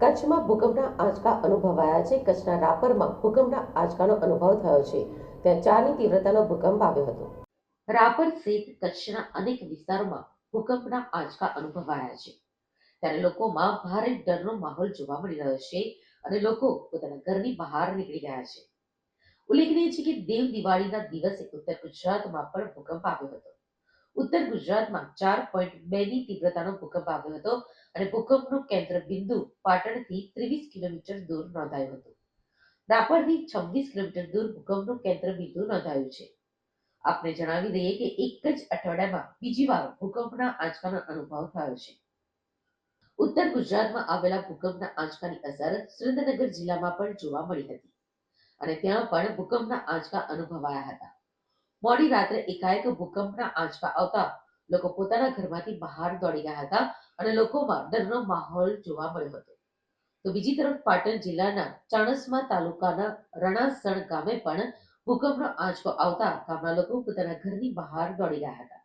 કચ્છમાં ભૂકંપના આંચકા અનુભવાયા છે. કચ્છના રાપરમાં ભૂકંપના આંચકાનો અનુભવ થયો છે. ત્યાં ચારની તીવ્રતાનો ભૂકંપ આવ્યો હતો. રાપર સહિત કચ્છના અનેક વિસ્તારોમાં ભૂકંપના આંચકા અનુભવાયા છે. ત્યારે લોકોમાં ભારે ડરનો માહોલ જોવા મળી રહ્યો છે અને લોકો પોતાના ઘરની બહાર નીકળી ગયા છે. ઉલ્લેખનીય છે કે દેવ દિવાળીના દિવસે ઉત્તર ગુજરાતમાં પણ ભૂકંપ આવ્યો હતો. ઉત્તર ગુજરાતમાં ચાર પોઈન્ટ બે ની તીવ્રતાનો ભૂકંપ આવ્યો હતો અને ભૂકંપનું કેન્દ્ર બિંદુ પાટણથી ત્રેવીસ કિલોમીટર દૂર નોંધાયું હતું. રાપરથી છવ્વીસ કિલોમીટર દૂર ભૂકંપનું કેન્દ્ર બિંદુ નોંધાયું છે. આપને જણાવી દઈએ કે એક જ અઠવાડિયામાં બીજી વાર ભૂકંપના આંચકાનો અનુભવ થયો છે. ઉત્તર ગુજરાતમાં આવેલા ભૂકંપના આંચકાની અસર સુરેન્દ્રનગર જિલ્લામાં પણ જોવા મળી હતી અને ત્યાં પણ ભૂકંપના આંચકા અનુભવાયા હતા. મોડી રાત્રે એકાએક ભૂકંપના આંચકા આવતા લોકો પોતાના ઘરમાંથી બહાર દોડી ગયા હતા અને લોકોમાં ડરનો માહોલ જોવા મળ્યો હતો. તો બીજી તરફ પાટણ જિલ્લાના ચાણસ્મા તાલુકાના રણાસણ ગામે પણ ભૂકંપનો આંચકો આવતા ગામના લોકો પોતાના ઘરની બહાર દોડી ગયા હતા.